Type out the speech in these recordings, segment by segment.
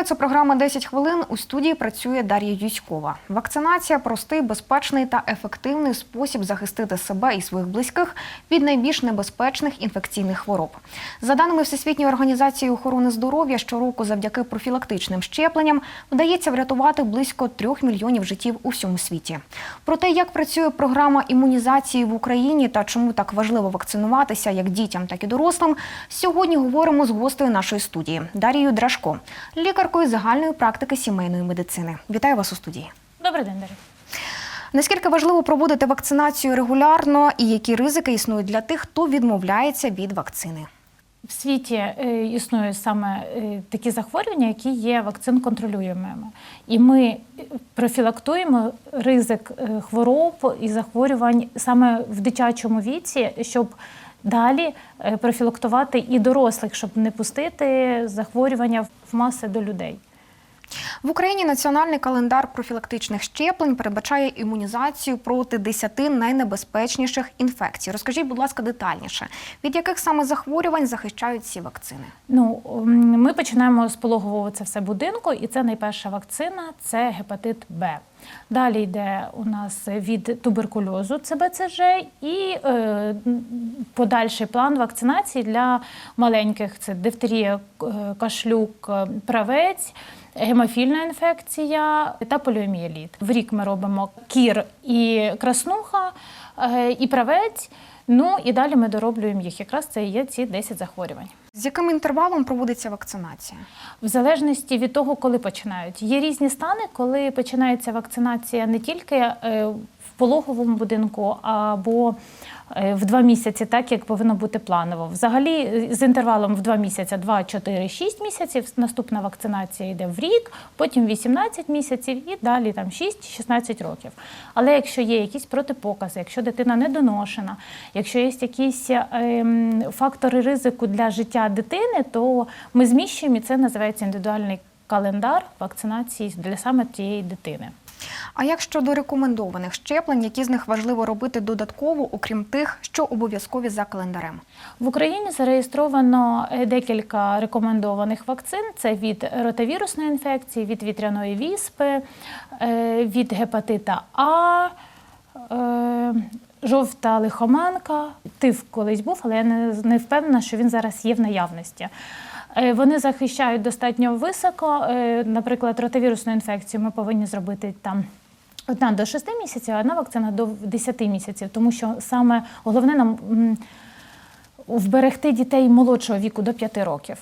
Вітаю, це програма «10 хвилин. У студії працює Дар'я Юськова. Вакцинація простий, безпечний та ефективний спосіб захистити себе і своїх близьких від найбільш небезпечних інфекційних хвороб. За даними Всесвітньої організації охорони здоров'я, щороку завдяки профілактичним щепленням вдається врятувати близько трьох мільйонів життів у всьому світі. Про те, як працює програма імунізації в Україні та чому так важливо вакцинуватися як дітям, так і дорослим, сьогодні говоримо з гостею нашої студії Дарією Драшко, лікаркою загальної практики сімейної медицини. Вітаю вас у студії. Добрий день, Дар'я. Наскільки важливо проводити вакцинацію регулярно і які ризики існують для тих, хто відмовляється від вакцини? В світі е, існують саме е, такі захворювання, які є вакцин контролюємими. І ми е, профілактуємо ризик хвороб і захворювань саме в дитячому віці, щоб далі е, профілактувати і дорослих, щоб не пустити захворювання в маси до людей. В Україні національний календар профілактичних щеплень передбачає імунізацію проти 10 найнебезпечніших інфекцій. Розкажіть, будь ласка, детальніше, від яких саме захворювань захищають ці вакцини? Ну, ми починаємо з пологового це все будинку, і це найперша вакцина це гепатит Б. Далі йде у нас від туберкульозу, це БЦЖ, і е, подальший план вакцинації для маленьких це дифтерія, е, кашлюк, е, правець. Гемофільна інфекція та поліомієліт. В рік ми робимо кір і краснуха, е, і правець. Ну і далі ми дороблюємо їх. Якраз це і є ці 10 захворювань. З яким інтервалом проводиться вакцинація? В залежності від того, коли починають. Є різні стани, коли починається вакцинація не тільки е, пологовому будинку або е, в два місяці, так як повинно бути планово. Взагалі, е, з інтервалом в два місяці, 2, 4, 6 місяців. Наступна вакцинація йде в рік, потім 18 місяців і далі там 6-16 років. Але якщо є якісь протипокази, якщо дитина недоношена, якщо є якісь ем, фактори ризику для життя дитини, то ми зміщуємо і це називається індивідуальний календар вакцинації для саме тієї дитини. А як щодо рекомендованих щеплень, які з них важливо робити додатково, окрім тих, що обов'язкові за календарем? В Україні зареєстровано е, декілька рекомендованих вакцин: це від ротавірусної інфекції, від вітряної віспи, е, від гепатита А. е, Жовта лихоманка, тиф колись був, але я не, не впевнена, що він зараз є в наявності. Вони захищають достатньо високо. Наприклад, ротавірусну інфекцію ми повинні зробити там одна до 6 місяців, а одна вакцина до 10 місяців, тому що саме головне нам вберегти дітей молодшого віку до 5 років.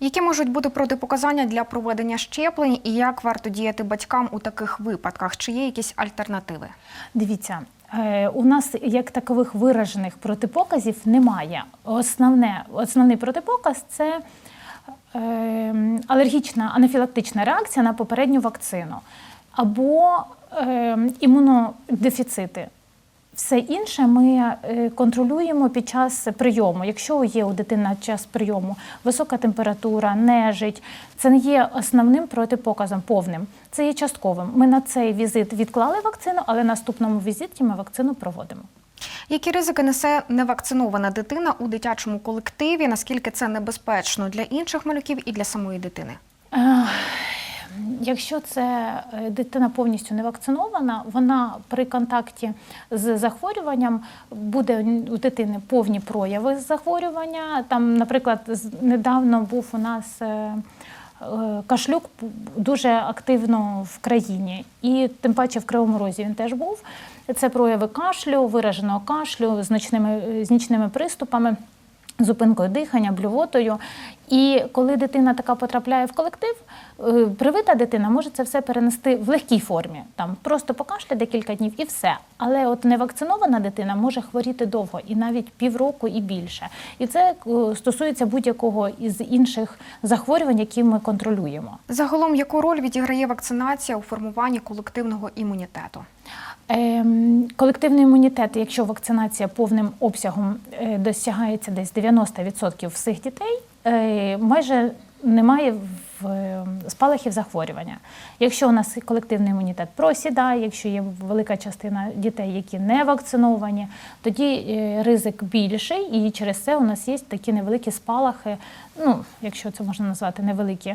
Які можуть бути протипоказання для проведення щеплень і як варто діяти батькам у таких випадках? Чи є якісь альтернативи? Дивіться, е, у нас як такових виражених протипоказів немає. Основне, основний протипоказ це е, алергічна анафілактична реакція на попередню вакцину або імунодефіцити. Все інше ми е, контролюємо під час прийому. Якщо є у дитини час прийому висока температура, нежить, це не є основним протипоказом повним. Це є частковим. Ми на цей візит відклали вакцину, але на наступному візиті ми вакцину проводимо. Які ризики несе невакцинована дитина у дитячому колективі? Наскільки це небезпечно для інших малюків і для самої дитини? Якщо це е, дитина повністю не вакцинована, вона при контакті з захворюванням буде у дитини повні прояви захворювання. Там, наприклад, недавно був у нас. е, е, Кашлюк дуже активно в країні, і тим паче в Кривому Розі він теж був. Це прояви кашлю, вираженого кашлю з ночними, з нічними приступами зупинкою дихання, блювотою. І коли дитина така потрапляє в колектив, е, привита дитина може це все перенести в легкій формі, там просто покашля декілька днів і все. Але от невакцинована дитина може хворіти довго і навіть півроку і більше. І це е, стосується будь-якого із інших захворювань, які ми контролюємо. Загалом, яку роль відіграє вакцинація у формуванні колективного імунітету? Ем, Колективний імунітет, якщо вакцинація повним обсягом е, досягається десь 90% всіх дітей, е, майже немає спалахів захворювання. Якщо у нас колективний імунітет просідає, якщо є велика частина дітей, які не вакциновані, тоді е, ризик більший, і через це у нас є такі невеликі спалахи, ну, якщо це можна назвати невеликі.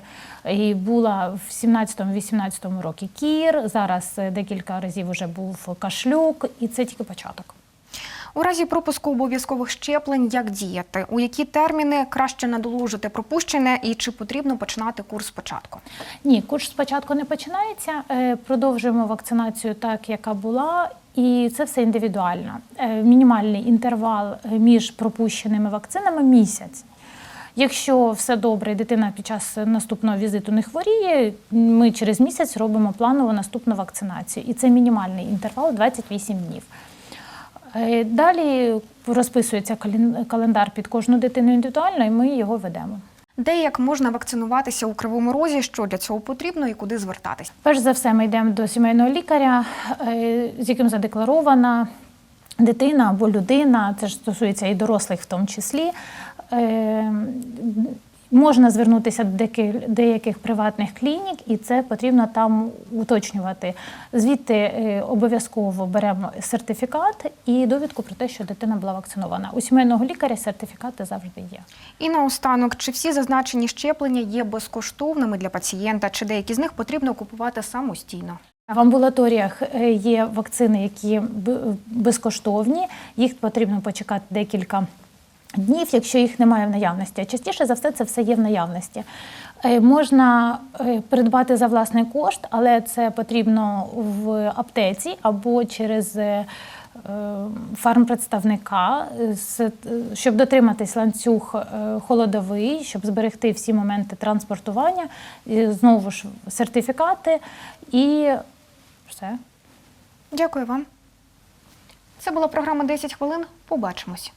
І була в 17-18 році кір, зараз е, декілька разів вже був кашлюк, і це тільки початок. У разі пропуску обов'язкових щеплень як діяти? У які терміни краще надолужити пропущене і чи потрібно починати курс спочатку? Ні, курс спочатку не починається. е, Продовжуємо вакцинацію так, яка була, і це все індивідуально. Е, Мінімальний інтервал між пропущеними вакцинами місяць. Якщо все добре, дитина під час наступного візиту не хворіє, ми через місяць робимо планову наступну вакцинацію. І це мінімальний інтервал 28 днів. Е, Далі розписується календар під кожну дитину індивідуально, і ми його ведемо. Де і як можна вакцинуватися у кривому розі? Що для цього потрібно і куди звертатись? Перш за все, ми йдемо до сімейного лікаря, е, з яким задекларована дитина або людина, це ж стосується і дорослих в тому числі. Можна звернутися до деяких- деяких приватних клінік, і це потрібно там уточнювати. Звідти е, обов'язково беремо сертифікат і довідку про те, що дитина була вакцинована. У сімейного лікаря сертифікати завжди є. І наостанок, чи всі зазначені щеплення є безкоштовними для пацієнта, чи деякі з них потрібно купувати самостійно? В амбулаторіях е, є вакцини, які безкоштовні. Їх потрібно почекати декілька днів, якщо їх немає в наявності. А частіше за все це все є в наявності. Е, Можна е, придбати за власний кошт, але це потрібно в аптеці або через е, фармпредставника, щоб дотриматись ланцюг холодовий, щоб зберегти всі моменти транспортування, знову ж сертифікати і все. Дякую вам. Це була програма «10 хвилин. Побачимось.